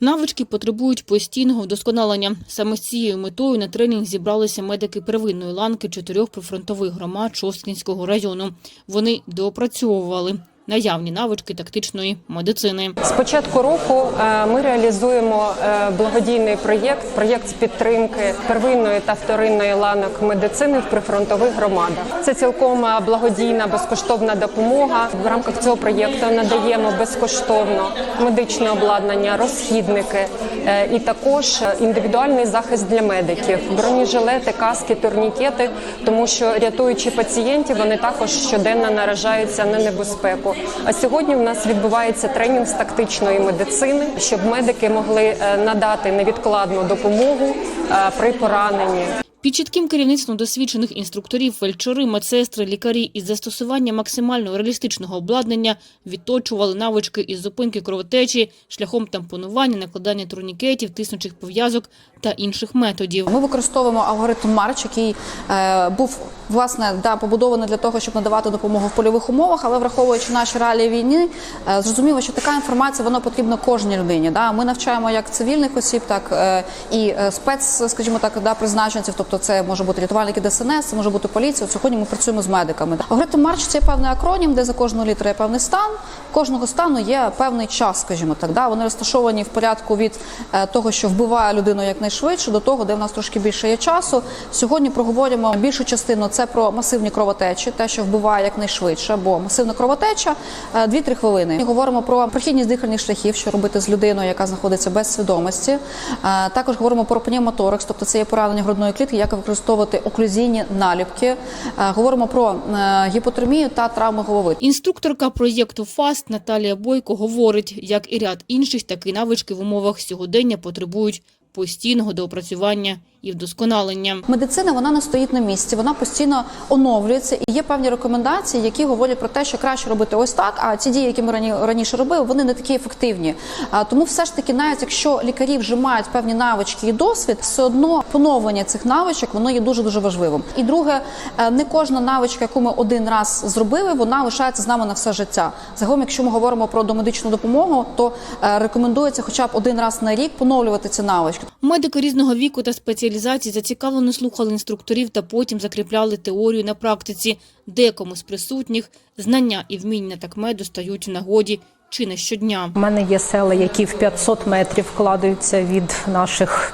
Навички потребують постійного вдосконалення. Саме з цією метою на тренінг зібралися медики первинної ланки чотирьох прифронтових громад Шосткінського району. Вони доопрацьовували наявні навички тактичної медицини. З початку року е, ми реалізуємо е, благодійний проєкт, проєкт з підтримки первинної та вторинної ланок медицини в прифронтових громадах. Це цілком е, благодійна безкоштовна допомога. В рамках цього проєкту надаємо безкоштовно медичне обладнання, розхідники і також індивідуальний захист для медиків, бронежилети, каски, турнікети, тому що рятуючи пацієнтів, вони також щоденно наражаються на небезпеку. А сьогодні в нас відбувається тренінг з тактичної медицини, щоб медики могли е, надати невідкладну допомогу е, при пораненні. Під чітким керівництвом досвідчених інструкторів, фельдшери, медсестри, лікарі із застосування максимально реалістичного обладнання відточували навички із зупинки кровотечі шляхом тампонування, накладання турнікетів, тиснучих пов'язок та інших методів. Ми використовуємо алгоритм Марч, який е, був власне да, побудований для того, щоб надавати допомогу в польових умовах, але враховуючи наші реалії війни, е, зрозуміло, що така інформація вона потрібна кожній людині. Да? Ми навчаємо як цивільних осіб, так е, і е, спец, скажімо так, да, призначенців, тобто це може бути рятувальники ДСНС, це може бути поліція. Сьогодні ми працюємо з медиками. Алгоритм Марч це певний акронім, де за кожного літера є певний стан. Кожного стану є певний час, скажімо так. Да? Вони розташовані в порядку від того, що вбиває людину якнайшвидше, до того, де в нас трошки більше є часу. Сьогодні проговоримо більшу частину. Це про масивні кровотечі, те, що вбиває якнайшвидше, бо масивна кровотеча е, 2-3 хвилини. Ми говоримо про прохідність дихальних шляхів, що робити з людиною, яка знаходиться без свідомості. Е, Також говоримо про пневмоторакс, тобто це є поранення грудної клітки, як використовувати оклюзійні наліпки. Е, Говоримо про е, гіпотермію та травми голови. Інструкторка проєкту ФАСТ Наталія Бойко говорить, як і ряд інших, такі навички в умовах сьогодення потребують постійного доопрацювання і вдосконалення. Медицина вона не стоїть на місці, вона постійно оновлюється і є певні рекомендації, які говорять про те, що краще робити ось так. А ці дії, які ми рані- раніше робили, вони не такі ефективні. Тому, все ж таки, навіть якщо лікарі вже мають певні навички і досвід, все одно поновлення цих навичок воно є дуже дуже важливим. І друге, е, не кожна навичка, яку ми один раз зробили, вона лишається з нами на все життя. Загалом, якщо ми говоримо про домедичну допомогу, то е, рекомендується хоча б один раз на рік поновлювати ці навички. Медики різного віку та спеціалізацій зацікавлено слухали інструкторів та потім закріпляли теорію на практиці. Декому з присутніх знання і вміння такмеду стають в нагоді чи не щодня. У мене є села, які в 500 метрів вкладаються від наших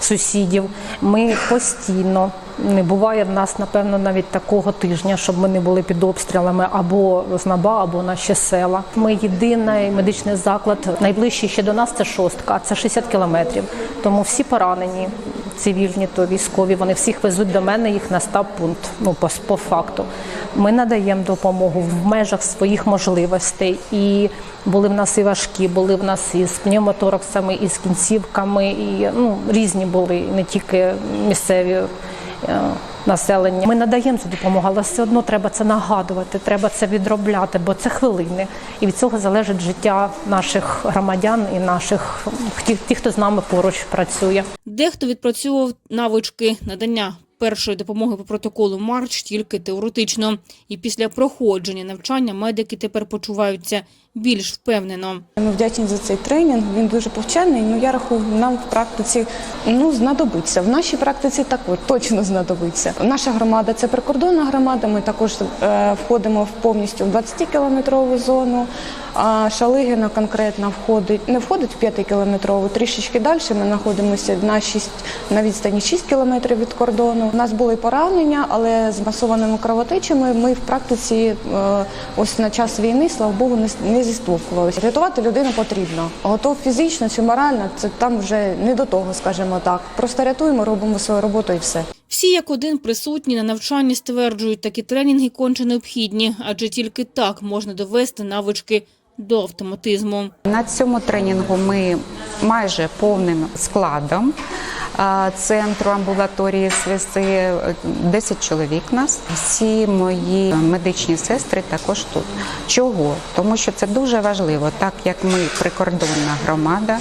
сусідів. Ми постійно не буває в нас, напевно, навіть такого тижня, щоб ми не були під обстрілами або з Наба, або наші села. Ми єдиний медичний заклад. Найближчий ще до нас це шостка, це 60 кілометрів. Тому всі поранені, цивільні то військові, вони всіх везуть до мене, їх на стаб пункт. Ну по, по факту. Ми надаємо допомогу в межах своїх можливостей. І були в нас і важкі, були в нас і з пневмотораксами, і з кінцівками, і ну різні були, не тільки місцеві. Населення ми надаємо цю допомогу, але все одно треба це нагадувати, треба це відробляти, бо це хвилини, і від цього залежить життя наших громадян і наших ті, хто з нами поруч працює. Дехто відпрацьовував навички надання першої допомоги по протоколу Марч тільки теоретично. І після проходження навчання медики тепер почуваються більш впевнено. Ми вдячні за цей тренінг. Він дуже повчальний. Ну я рахую, нам в практиці ну знадобиться. В нашій практиці також точно знадобиться. Наша громада це прикордонна громада. Ми також е, входимо в повністю в 20 кілометрову зону. А Шалигина конкретно входить не входить в 5 кілометрову. Трішечки далі ми знаходимося на 6, на відстані 6 кілометрів від кордону. У нас були поранення, але з масованими кровотечами ми в практиці е, ось на час війни, слава Богу, не, не зіштовхувалися. Рятувати людину потрібно. Готов фізично чи морально, це там вже не до того, скажімо так. Просто рятуємо, робимо свою роботу і все. Всі як один присутні на навчанні стверджують, такі тренінги конче необхідні, адже тільки так можна довести навички до автоматизму. На цьому тренінгу ми майже повним складом центру амбулаторії СВС 10 чоловік нас. Всі мої медичні сестри також тут. Чого? Тому що це дуже важливо, так як ми прикордонна громада,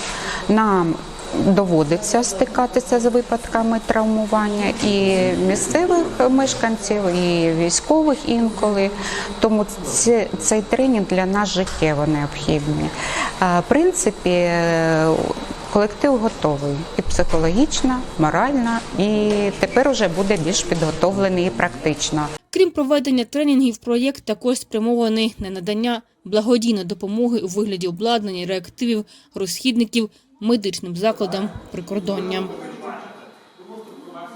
нам доводиться стикатися з випадками травмування і місцевих мешканців, і військових інколи. Тому це, цей тренінг для нас життєво необхідний. В принципі, е, Колектив готовий і психологічно, морально, і тепер уже буде більш підготовлений і практично. Крім проведення тренінгів, проєкт також спрямований на надання благодійної допомоги у вигляді обладнання, реактивів, розхідників медичним закладам прикордоння.